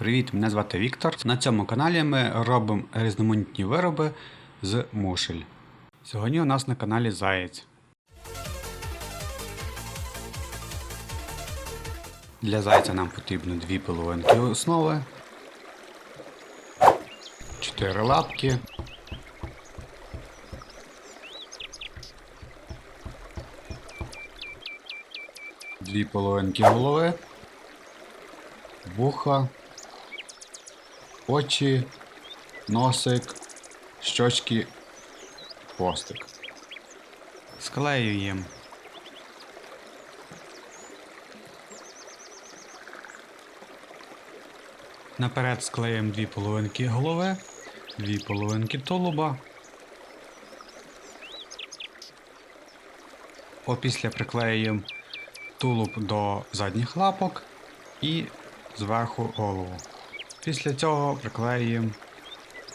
Привіт, мене звати Віктор. На цьому каналі ми робимо різноманітні вироби з мушель. Сьогодні у нас на каналі Заєць. Для зайця нам потрібно дві половинки основи, чотири лапки, дві половинки голови, вуха, очі, носик, щочки, хвостик. Склеюємо. Наперед склеїмо дві половинки голови, дві половинки тулуба. Опісля приклеюємо тулуб до задніх лапок і зверху голову. Після цього приклеюємо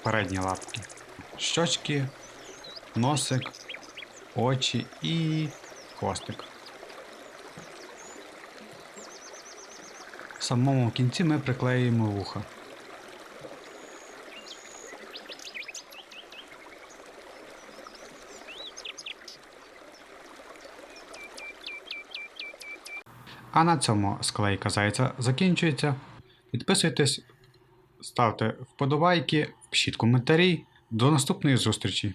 передні лапки, щочки, носик, очі і хвостик. В самому кінці ми приклеюємо вуха. А на цьому склейка зайця закінчується. Підписуйтесь, ставте вподобайки, пишіть коментарі. До наступної зустрічі!